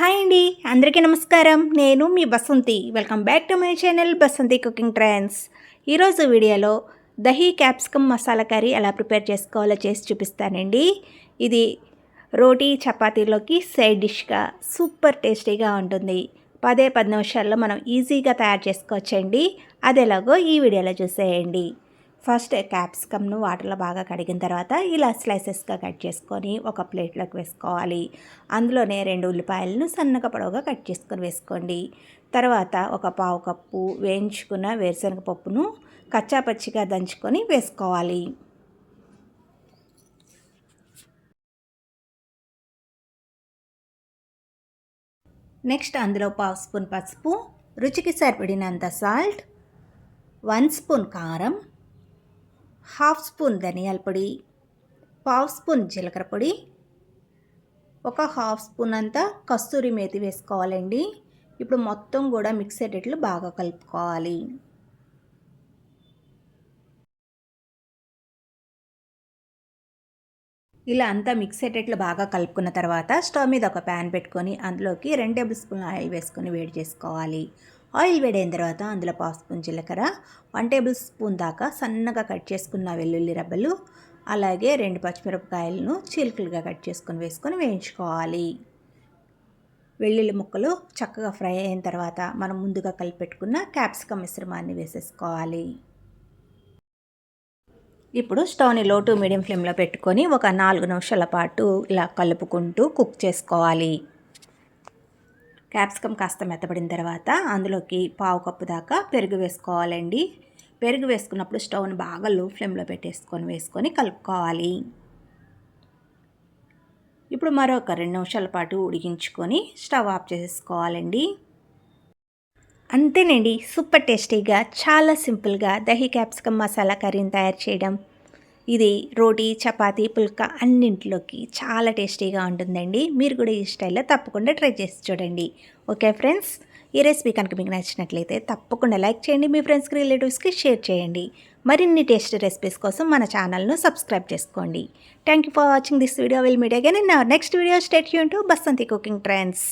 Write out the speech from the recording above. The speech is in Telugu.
హాయ్ అండి అందరికీ నమస్కారం. నేను మీ Basanti. Welcome back to my channel Basanti cooking trends. ఈరోజు వీడియోలో దహీ క్యాప్సికమ్ మసాలా కర్రీ ఎలా ప్రిపేర్ చేసుకోవాలో చేసి చూపిస్తానండి. ఇది రోటీ చపాతీలోకి సైడ్ డిష్గా సూపర్ టేస్టీగా ఉంటుంది. పదే పది నిమిషాల్లో మనం ఈజీగా తయారు చేసుకోవచ్చండి. అదేలాగో ఈ వీడియోలో చూసేయండి. ఫస్ట్ క్యాప్సికమ్ను వాటర్లో బాగా కడిగిన తర్వాత ఇలా స్లైసెస్గా కట్ చేసుకొని ఒక ప్లేట్లోకి వేసుకోవాలి. అందులోనే రెండు ఉల్లిపాయలను సన్నగా పొడవుగా కట్ చేసుకొని వేసుకోండి. తర్వాత ఒక పావు కప్పు వేయించుకున్న వేరుశనగ పప్పును కచ్చాపచ్చిగా దంచుకొని వేసుకోవాలి. నెక్స్ట్ అందులో పావు స్పూన్ పసుపు రుచికి సరిపడినంత సాల్ట్ వన్ స్పూన్ కారం హాఫ్ స్పూన్ ధనియాల పొడి పావు స్పూన్ జీలకర్ర పొడి ఒక హాఫ్ స్పూన్ అంతా కస్తూరి మేతి వేసుకోవాలండి. ఇప్పుడు మొత్తం కూడా మిక్స్ అయ్యేటట్లు బాగా కలుపుకోవాలి. ఇలా అంతా మిక్స్ అయ్యేటట్లు బాగా కలుపుకున్న తర్వాత స్టవ్ మీద ఒక ప్యాన్ పెట్టుకొని అందులోకి రెండు టేబుల్ స్పూన్ ఆయిల్ వేసుకొని వేడి చేసుకోవాలి. ఆయిల్ వేడైన తర్వాత అందులో పావు స్పూన్ జీలకర్ర వన్ టేబుల్ స్పూన్ దాకా సన్నగా కట్ చేసుకున్న వెల్లుల్లి రబ్బలు అలాగే రెండు పచ్చిమిరపకాయలను చీలికలుగా కట్ చేసుకొని వేసుకొని వేయించుకోవాలి. వెల్లుల్లి ముక్కలు చక్కగా ఫ్రై అయిన తర్వాత మనం ముందుగా కలిపెట్టుకున్న క్యాప్సికమ్ మిశ్రమాన్ని వేసేసుకోవాలి. ఇప్పుడు స్టవ్ని లో టు మీడియం ఫ్లేమ్లో పెట్టుకొని ఒక నాలుగు నిమిషాల పాటు ఇలా కలుపుకుంటూ కుక్ చేసుకోవాలి. క్యాప్సికమ్ కాస్త మెత్తబడిన తర్వాత అందులోకి పావు కప్పు దాకా పెరుగు వేసుకోవాలండి. పెరుగు వేసుకున్నప్పుడు స్టవ్ని బాగా లో ఫ్లేమ్లో పెట్టేసుకొని వేసుకొని కలుపుకోవాలి. ఇప్పుడు మరొక రెండు నిమిషాల పాటు ఉడికించుకొని స్టవ్ ఆఫ్ చేసుకోవాలండి అంతేనండి సూపర్ టేస్టీగా చాలా సింపుల్గా దహీ క్యాప్సికమ్ మసాలా కర్రీని తయారు చేయడం. ఇది రోటీ చపాతీ పుల్కా అన్నింటిలోకి చాలా టేస్టీగా ఉంటుందండి. మీరు కూడా ఈ స్టైల్లో తప్పకుండా ట్రై చేసి చూడండి. ఓకే ఫ్రెండ్స్ ఈ రెసిపీ కనుక మీకు నచ్చినట్లయితే తప్పకుండా లైక్ చేయండి మీ ఫ్రెండ్స్కి రిలేటివ్స్కి షేర్ చేయండి. మరిన్ని టేస్ట్ రెసిపీస్ కోసం మన ఛానల్ను సబ్స్క్రైబ్ చేసుకోండి. Thank you for watching this video. Will meet you again in next video stay Yoon to Basanti cooking trends